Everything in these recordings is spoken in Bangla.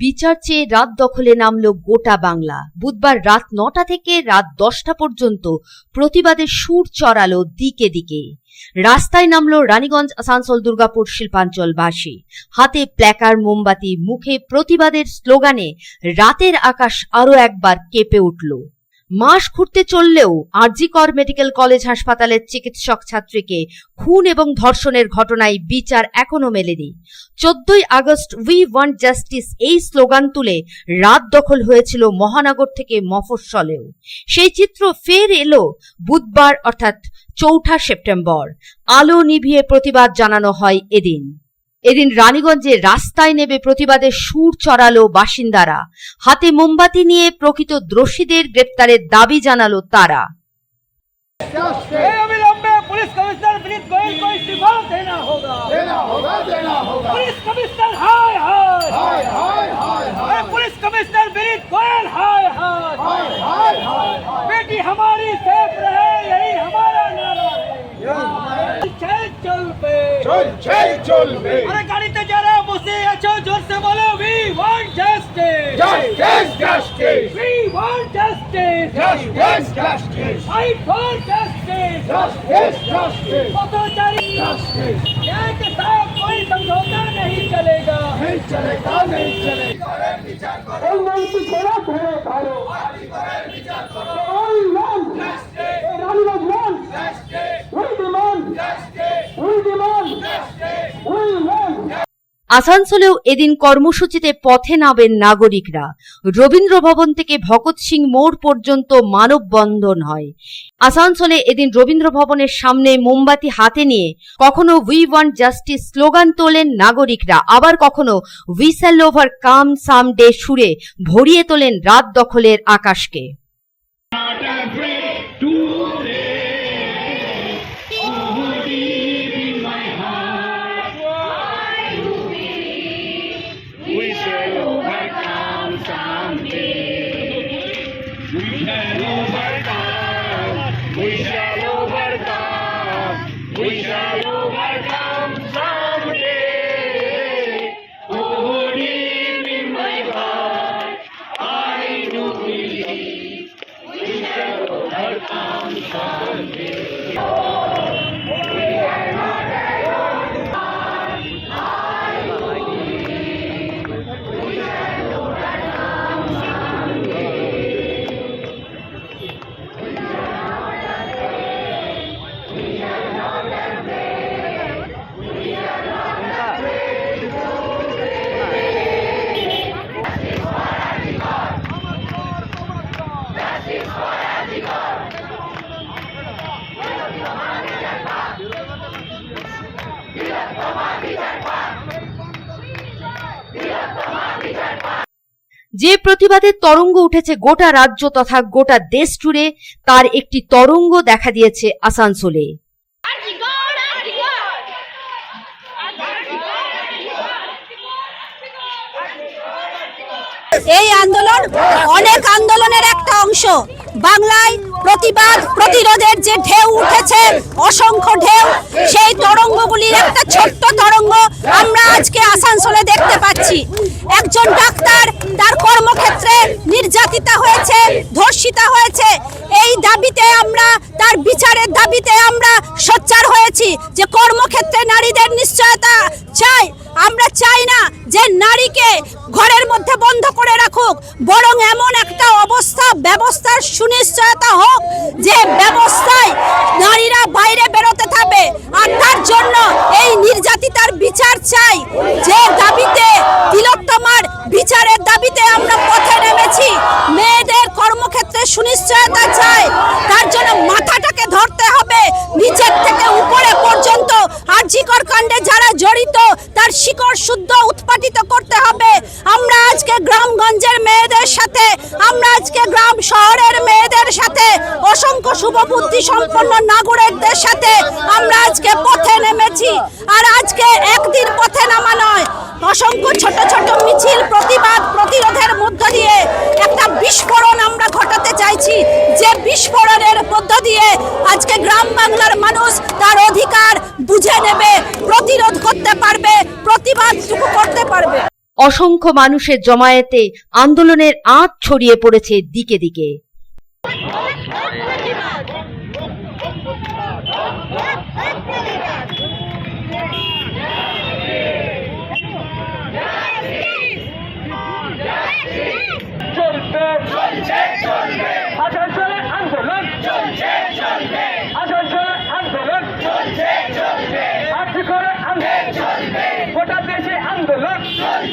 বিচার চেয়ে রাত দখলে নামল গোটা বাংলা। বুধবার রাত নটা থেকে রাত দশটা পর্যন্ত প্রতিবাদে সুর চড়ালো দিকে দিকে। রাস্তায় নামল রানীগঞ্জ, আসানসোল, দুর্গাপুর শিল্পাঞ্চলবাসী। হাতে প্ল্যাকার, মোমবাতি, মুখে প্রতিবাদের স্লোগানে রাতের আকাশ আরও একবার কেঁপে উঠল। মাস ঘুরতে চললেও আরজিকর মেডিকেল কলেজ হাসপাতালের চিকিৎসক ছাত্রীকে খুন এবং ধর্ষণের ঘটনায় বিচার এখনও মেলেনি। চোদ্দই আগস্ট উই ওয়ান্ট জাস্টিস এই স্লোগান তুলে রাত দখল হয়েছিল মহানগর থেকে মফস্বলেও। সেই চিত্র ফের এলো বুধবার, অর্থাৎ চৌঠা সেপ্টেম্বর। আলো নিভিয়ে প্রতিবাদ জানানো হয় এদিন। এদিন রানীগঞ্জে রাস্তায় নেবে প্রতিবাদে সুর চড়ালো বাসিন্দারা। হাতে মোমবাতি নিয়ে প্রকৃত দোষীদের গ্রেপ্তারের দাবি জানালো তারা। পুলিশ সেই চলবে। আরে গাড়িতে যারা বসে আছো জোরসে বলো we want justice justice justice we want justice justice justice fight for justice justice justice পথচারী জাস্টিস न्याय के साथ कोई समझौता नहीं चलेगा नहीं चलेगा नहीं चलेगा বিচার করো। রাজনীতি করো ধরে ধরো বিচার করো। রানীগঞ্জ রাজনীতি আসানসোলেও এদিন কর্মসূচিতে পথে নামেন নাগরিকরা। রবীন্দ্র ভবন থেকে ভগৎ সিং মোড় পর্যন্ত মানববন্ধন হয়। আসানসোলে এদিন রবীন্দ্র ভবনের সামনে মোমবাতি হাতে নিয়ে কখনো উই ওয়ান্ট জাস্টিস স্লোগান তোলেন নাগরিকরা, আবার কখনো we shall overcome some day সুরে ভরিয়ে তোলেন রাত দখলের আকাশকে। যে প্রতিবাদের তরঙ্গ উঠেছে গোটা রাজ্য তথা গোটা দেশ জুড়ে, তার একটি তরঙ্গ দেখা দিয়েছে আসানসোলে। এই আন্দোলন অনেক আন্দোলনের একটা অংশ। বাংলায় প্রতিবাদ, প্রতিরোধের যে ঢেউ উঠেছে, অসংখ্য ঢেউ, সেই তরঙ্গগুলির একটা ছোট্ট তরঙ্গ আমরা আজকে আসানসোলে দেখতে পাচ্ছি। একজন ডাক্তার তার কর্মক্ষেত্রে নির্যাতিতা হয়েছে, ধর্ষিতা হয়েছে। এই দাবিতে আমরা, তার বিচারের দাবিতে আমরা সোচ্চার হয়েছি যে কর্মক্ষেত্রে নারীদের নিশ্চয়তা চাই। আমরা চাই না যে নারীকে ঘরের মধ্যে বন্ধ করে রাখুক, বরং এমন একটা অবস্থা, ব্যবস্থার সুনিশ্চয়তা হোক যে ব্যবস্থায় নারীরা বাইরে বেরোতে থাকবে। আর তার জন্য এই নির্যাতিতার বিচার চাই যে দাবিতে তিলোত্তমার বিচারের দাবিতে আমরা পথে নেমেছি মেয়েদের কর্মক্ষেত্রে সুনিশ্চয়তা চাই তার জন্য মাথাটাকে ধরতে হবে নিচের থেকে উপরে পর্যন্ত আর্জিকর কাণ্ডে যারা জড়িত তার শিকড় শুদ্ধ উৎপাটিত করতে হবে আমরা আজকে গ্রামগঞ্জের মেয়েদের সাথে আমরা আজকে গ্রাম শহরের মেয়েদের সাথে, অসংখ্য শুভবুদ্ধি সম্পন্ন নাগরিকদের সাথে আমরা আজকে পথে নেমেছি। আর আজকে একদিন পথে নামা নয়, অসংখ্য ছোট ছোট মিছিল, প্রতিবাদ, প্রতিরোধের মধ্য দিয়ে একটা বিস্ফোরণ আমরা ঘটাতে চাইছি। যে বিস্ফোরণের মধ্য দিয়ে আজকে গ্রাম বাংলার মানুষ তার অধিকার বুঝে নেবে, প্রতিরোধ করতে পারবে, প্রতিবাদটুকু করতে পারবে। অসংখ্য মানুষের জমায়েতে আন্দোলনের আঁচ ছড়িয়ে পড়েছে দিকে দিকে। চলছে চলবে আসানসোলে আন্দোলন চলছে চলবে আসানসোলে আন্দোলন চলছে চলবে আর্থিক করে আন্দোলন চলবে গোটা দেশে আন্দোলন চলছে চলবে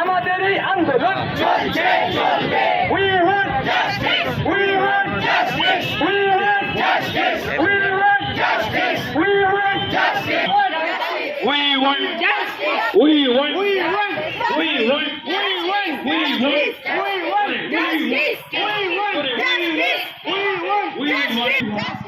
আমাদের এই আন্দোলন চলছে চলবে we want justice we want justice we want justice we want justice we want justice We want justice. We want. We want. We want. We want. We want. We want justice. We want justice. We want We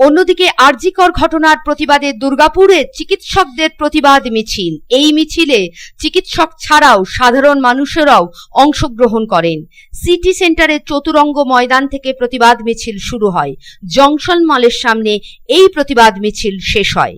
অন্যদিকে আরজিকর ঘটনার প্রতিবাদে দুর্গাপুরে চিকিৎসকদের প্রতিবাদ মিছিল। এই মিছিলে চিকিৎসক ছাড়াও সাধারণ মানুষেরাও অংশগ্রহণ করেন। সিটি সেন্টারের চতুরঙ্গ ময়দান থেকে প্রতিবাদ মিছিল শুরু হয়। জংশন মলের সামনে এই প্রতিবাদ মিছিল শেষ হয়।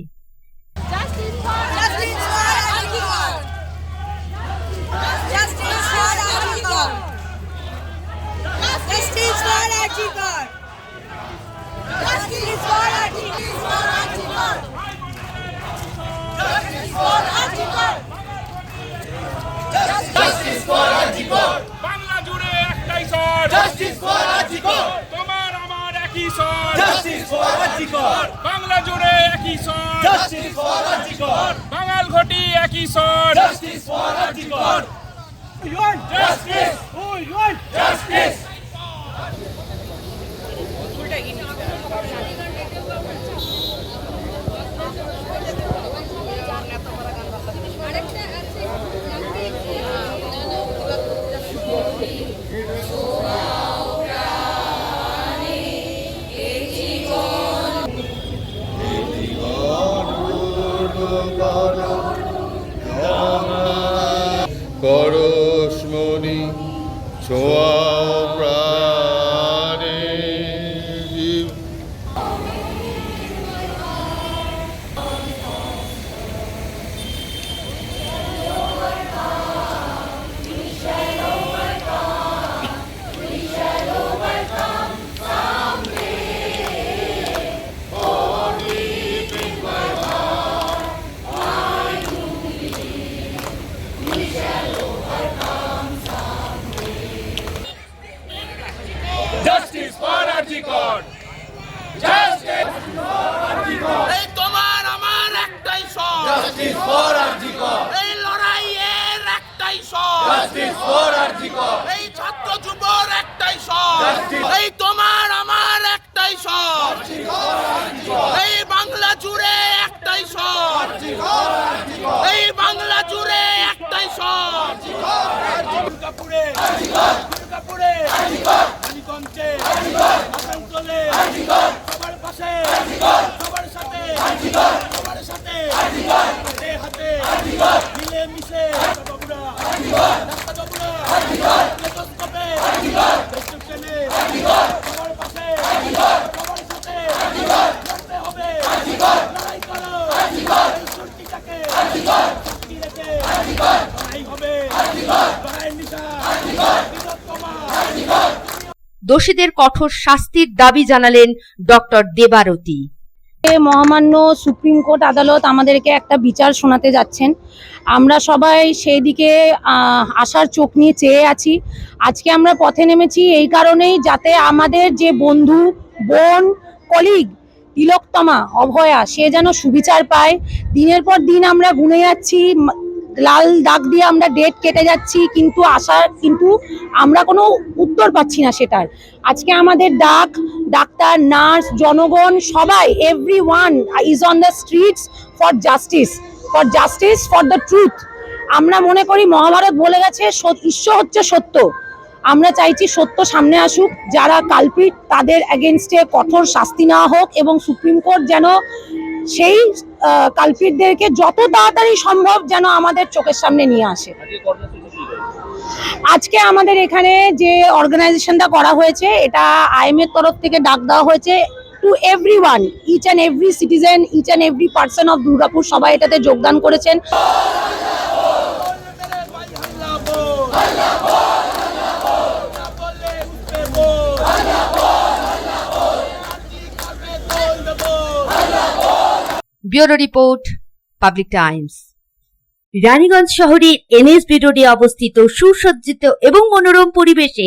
একই স্বর। জাস্টিস ফর আজিকর বাংলা জুড়ে একই স্বর। জাস্টিস ফর আজিকর বাঙাল ঘটি একই স্বর। Justice for আজিকর want justice We want justice পরশমণি ছোঁয়াও প্রাণে দুর্গাপুরে রানীগঞ্জে আসানসোলে সবার পাশে সবার সাথে সবার সাথে হাতে হাতে মিলে মিশে বাবুরা রাস্তা বাবুরা লেখস্কোপে প্রেসক্রিপশনে সবার পাশে সবার সাথে লড়তে হবে লড়াই করো এই সুরটিটাকে সাক্ষী রেখে লড়াই হবে লড়াই নিশা দোষীদের কঠোর শাস্তির দাবি জানালেন ডক্টর দেবারতী। মহামান্য সুপ্রিম কোর্ট আদালত আমাদেরকে একটা বিচার শোনাতে যাচ্ছেন। আমরা সবাই সেই দিকে আশার চোখ নিয়ে চেয়ে আছি। আজকে আমরা পথে নেমেছি এই কারণেই যাতে আমাদের যে বন্ধু, বোন, কলিগ, তিলোত্তমা, অভয়া, সে যেন সুবিচার পায়। দিনের পর দিন আমরা গুনে যাচ্ছি লাল দাগ দিয়ে আমরা ডেট কেটে যাচ্ছি, কিন্তু আশার কিন্তু আমরা কোনো উত্তর পাচ্ছি না সেটার। আজকে আমাদের ডাক, ডাক্তার, নার্স, জনগণ, সবাই everyone is on the streets for justice for justice for the truth আমরা মনে করি মহাভারত বলে গেছে ঈশ্বর হচ্ছে সত্য। আমরা চাইছি সত্য সামনে আসুক, যারা কালপিট তাদের এগেনস্টে কঠোর শাস্তি নেওয়া হোক এবং সুপ্রিম কোর্ট যেন সেই কালপিটদেরকে যত তাড়াতাড়ি সম্ভব যেন আমাদের চোখের সামনে নিয়ে আসে আজকে আমাদের এখানে যে অর্গানাইজেশনটা করা হয়েছে এটা আইএম এর তরফ থেকে ডাক দেওয়া হয়েছে to everyone each and every citizen each and every person of Durgapur সবাই এটাতে যোগদান করেছেন bureau report public times. Raniganj শহরের এনএসবি রোডে অবস্থিত সুসজ্জিত এবং মনোরম পরিবেশে